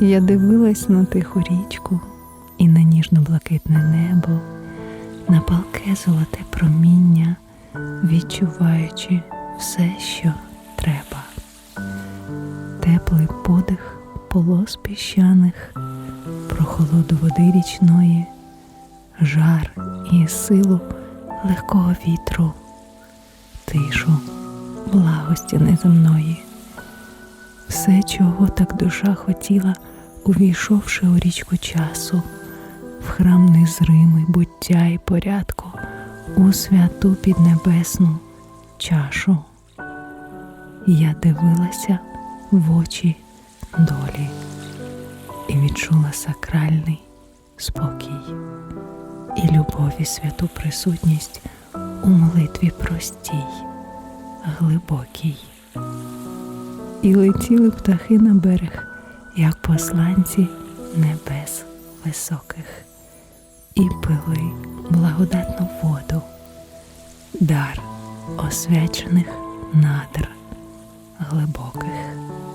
Я дивилась на тиху річку і на ніжно-блакитне небо, на палке золоте проміння, відчуваючи все, що треба. Теплий подих полос піщаних, прохолоду води річної, жар і силу легкого вітру, тишу, благості неземної. Все, чого так душа хотіла, увійшовши у річку часу, в храм незримий буття і порядку, у святу піднебесну чашу. Я дивилася в очі долі і відчула сакральний спокій і любові святу присутність у молитві простій, глибокій. І летіли птахи на берег, як посланці небес високих, і пили благодатну воду, дар освячених надр глибоких.